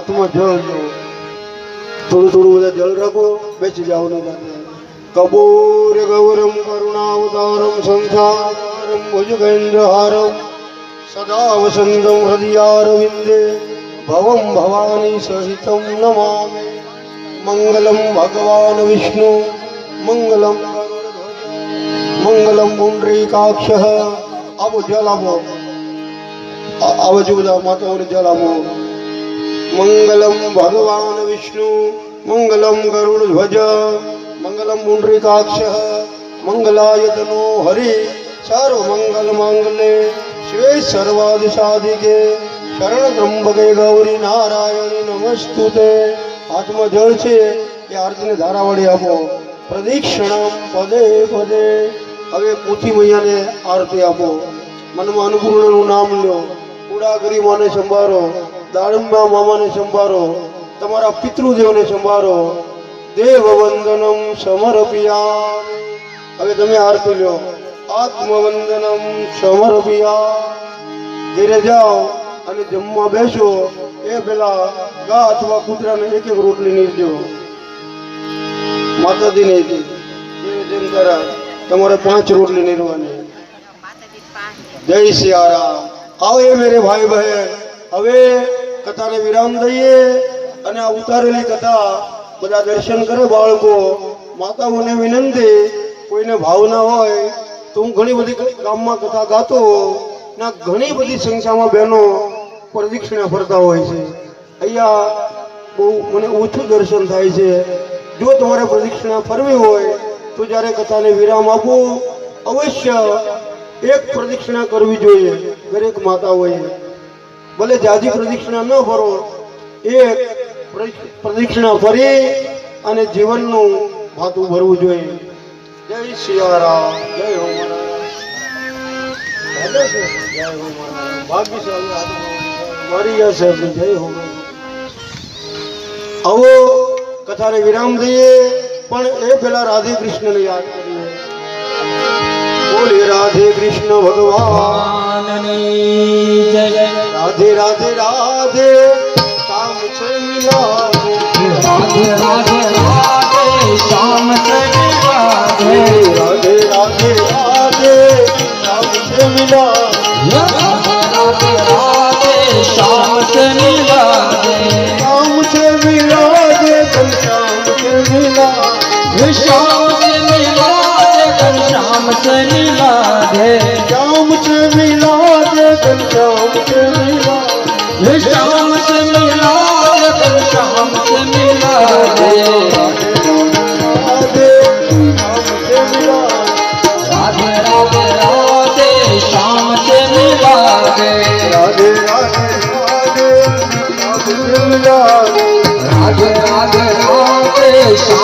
હાથમાં જળ લો. થોડું થોડું બધા જળ રાખો, બેસી જાઓ ને જાતે. કપૂર ગૌરમ, કરુણાવતારમ, સંસારમ ભુજગેન્દ્રહારમ સદા વસંતમ હૃદયારવિંદે ભવમ ભવાની સહિતમ નમામે. મંગલમ ભગવાન વિષ્ણુ, મંગલમ મંગલમ પુંડરીકાક્ષ. આપો. જલ આપો માતાઓને જલ મંગલમ ભગવાન વિષ્ણુ મંગલમ ગરુડ ધ્વજ મંગલમ પુંડરીકાક્ષ મંગલાયતનો હરિ સર્વ મંગલ શિવે સર્વાદ સાધિકે શરણ ત્રંબકે ગૌરી નારાયણી નમસ્તુતે હાથમાં જળ છે એ આરતીને ધારાવાળી આપો પ્રદક્ષિણામ પદે પદે હવે પોથી મૈયાને આરતી આપો મનમાં અનુપૂર્ણનું નામ લ્યો કુડાગરી માને સંભાળો દાડંબા મામાને સંભાળો તમારા પિતૃદેવને સંભાળો દેવ વંદનમ સમર્પિયા હવે તમે આરતી લો. આત્મવંદનમ સમર્પિયા ઘેરે જાઓ અને જમવા બેસો. એ પેલા ગા અથવા કૂતરાને એક એક રોટલી નીરજો માતાજીને જેમ જેમ કરા તમારે પાંચ રોટલી નીરવાની. જય સિયારામ. આવો એ મેરે ભાઈ બહેન. હવે કથાને વિરામ દઈએ અને આ ઉતારેલી કથા બધા દર્શન કરે બાળકો. માતાઓને વિનંતી, કોઈને ભાવના હોય તો હું ઘણી બધી ગામમાં કથા ગાતો ના ઘણી બધી સંખ્યામાં બહેનો પ્રદક્ષિણા ફરતા હોય છે. અહીંયા બહુ મને ઓછું દર્શન થાય છે. જો તમારે પ્રદક્ષિણા ફરવી હોય તો જ્યારે કથાને વિરામ આપો, અવશ્ય એક પ્રદક્ષિણા કરવી જોઈએ દરેક માતાઓએ. ભલે જાજી પ્રદક્ષિણા ન ફરો એ પ્ર- પ્રદક્ષિણા ફરી અને જીવનનું ભાતું ભરવું જોઈએ. જય સિયારામ જય? જય હો જય હો. આવો, કથાને વિરામ દઈએ, પણ એ પેલા રાધે કૃષ્ણને યાદ કરીએ. બોલે, રાધે કૃષ્ણ ભગવાન. રાધે રાધે રાધે કામ છે રાધે. રાધે રાધે શ્યામ છે રાધે. રાધે રાધે રાધે છે રાધે રાધે રાધે.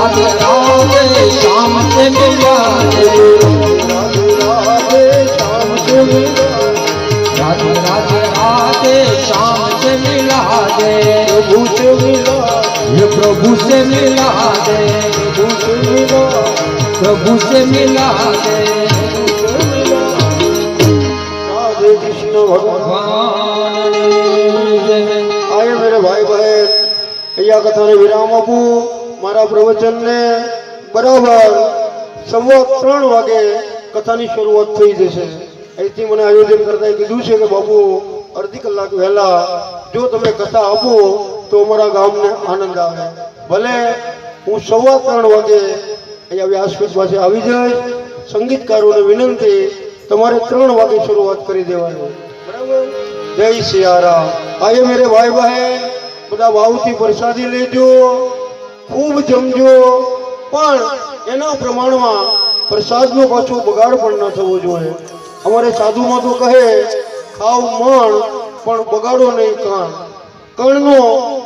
राधे राधे से मिला दे प्रभु से मिला दे प्रभु से मिला दे राधे कृष्ण भगवान। आए मेरे भाई बहन। या कथा विराम अपू મારા પ્રવચનને બરાબર સવા ત્રણ વાગે કથાની શરૂઆત થઈ જશે. અહીંથી મને આયોજન કરતા કીધું છે કે બાપુ, અડધી કલાક વહેલા જો તમે કથા આપો તો અમારા ગામને આનંદ આવે. ભલે હું સવા ત્રણ વાગે અહીંયા વ્યાસપીઠ પાસે આવી જાય સંગીતકારોને વિનંતી, તમારે ત્રણ વાગે શરૂઆત કરી દેવાની. બરાબર? જય સિયારામ. આજે મેરે ભાઈ બહેન બધા ભાવથી પ્રસાદી લેજો. ખૂબ જમજો. પણ એના પ્રમાણમાં પ્રસાદનો પાછો બગાડ પણ ન થવો જોઈએ. અમારે સાધુમાં તો કહે, ખાવ મણ, પણ બગાડો નહીં કણ કણનો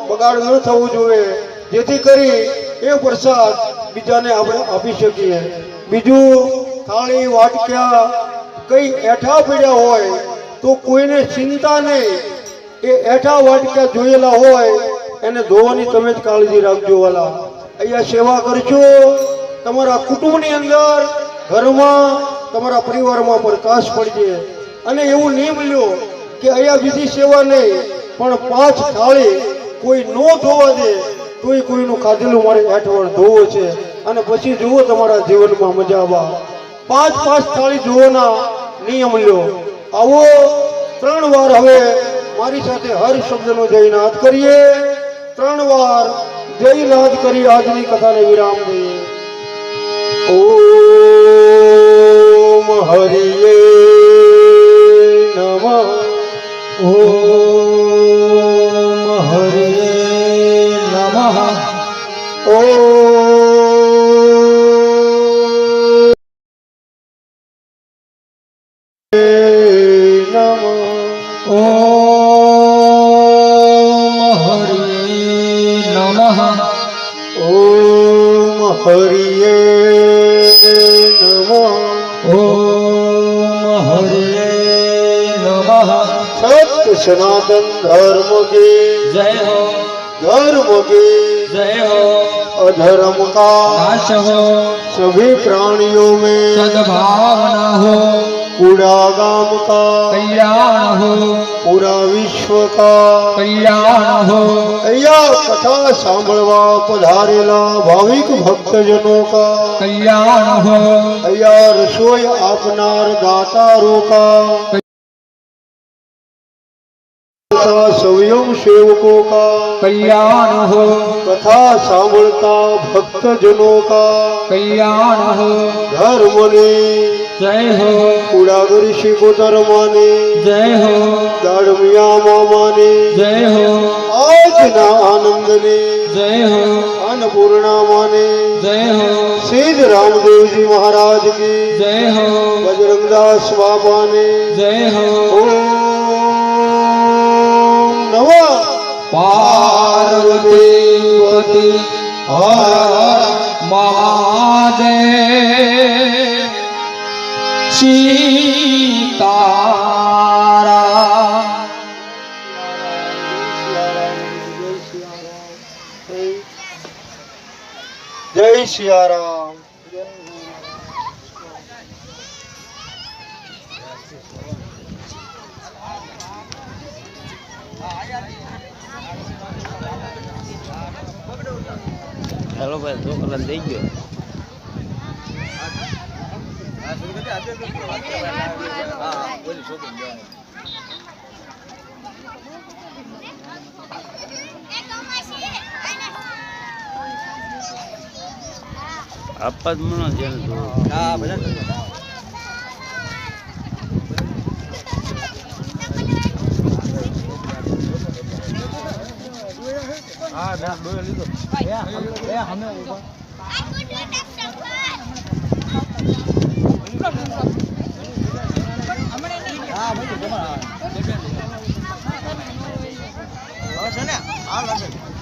બગાડ ન થવો જોઈએ. જેથી કરી એ પ્રસાદ બીજાને આપણે આપી શકીએ. બીજું, થાળી, વાટક્યા કંઈ એઠા પડ્યા હોય, તો કોઈને ચિંતા નહીં. એ એઠા વાટક્યા જોયેલા હોય એને ધોવાની તમે જ કાળજી રાખજો વાલા. અહીંયા સેવા કરજો. તમારા કુટુંબની અંદર, ઘરમાં, તમારા પરિવારમાં પ્રકાશ પડજે. અને એવું નિયમ લ્યો કે અહીંયા બીજી સેવા નહીં, પણ પાંચ થાળી કોઈ નો ધોવા દે, તોય કોઈનું ખાધેલું મારે હેઠવણ ધોવો છે. અને પછી જુઓ તમારા જીવનમાં મજા આવવા પાંચ પાંચ થાળી ધોવાના નિયમ લ્યો. આવો, ત્રણ વાર હવે મારી સાથે હર શબ્દનો હાથ કરીએ. ત્રણ વાર જય જયનાથ કરી આજની કથાને વિરામ દઈએ. ઓમ હરિયે નમઃ. ઓમ હરે નમઃ. ઓમ सनातन धर्म की। जय हो। धर्म की। जय हो। अधर्म का। नाश हो। सभी प्राणियों में। सद्भावना हो। पूरा गाँव का। कल्याण हो। पूरा विश्व का। कल्याण हो। अया कथा सांभवा पधारेला भाविक भक्तजनों का। कल्याण हो। अया रसोई अपनार दातारों का। સ્વયં સેવકો કા કલ્યાણ હો. કથા સાંભળતા ભક્તજનો કા. કલ્યાણ હો. ધર્મને. જય હો. કુડાગર શ્રી ગોધર્માને જય હો. દાડમિયા મામાને. જય હો. આજના આનંદને. જય હો. અન્નપૂર્ણા માને જય હો. સિદ્ધ રામદેવજી મહારાજ કી જય હો. બજરંગદાસ બાબાને. જય હો. નમો. પાર્વતી હર મહાદેવ સીતારા. જય સિયારામ. કલાક દઈ ગયો. આપવા મનો છે તો હા બધા હા ડોયો લીધો એ અમે ઊભા. હા છે ને હા હવે